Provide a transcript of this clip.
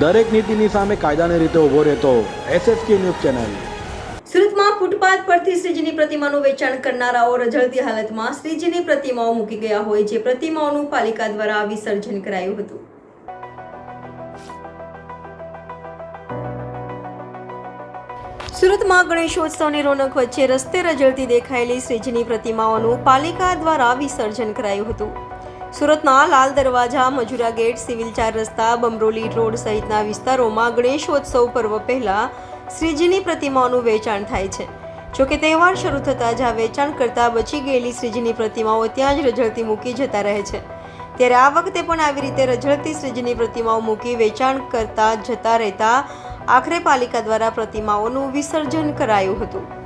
દરેક નીતિની સામે કાયદાની રીતે ઊભો રહેતો એસએસકે ન્યૂઝ ચેનલ. સુરતમાં ફૂટપાથ પરથી શ્રીજીની પ્રતિમાનું વેચાણ કરનારાઓ રઝળતી હાલતમાં શ્રીજીની પ્રતિમાઓ મૂકી ગયા હોય જે પ્રતિમાઓનું પાલિકા દ્વારા વિસર્જન કરાયું હતું. સુરતમાં ગણેશોત્સવની રોનક વચ્ચે રસ્તે રઝળતી દેખાયેલી શ્રીજીની પ્રતિમાઓનું પાલિકા દ્વારા વિસર્જન કરાયું હતું. સુરતના લાલ દરવાજા, મજુરા ગેટ, સિવિલ ચાર રસ્તા, બમરોલી રોડ સહિતના વિસ્તારોમાં ગણેશોત્સવ પર્વ પહેલા શ્રીજીની પ્રતિમાઓનું વેચાણ થાય છે. જોકે તહેવાર શરૂ થતાં જ આ વેચાણ કરતાં બચી ગયેલી શ્રીજીની પ્રતિમાઓ ત્યાં જ રઝળતી મૂકી જતા રહે છે. ત્યારે આ વખતે પણ આવી રીતે રઝળતી શ્રીજીની પ્રતિમાઓ મૂકી વેચાણ કરતા જતા રહેતા આખરે પાલિકા દ્વારા પ્રતિમાઓનું વિસર્જન કરાયું હતું.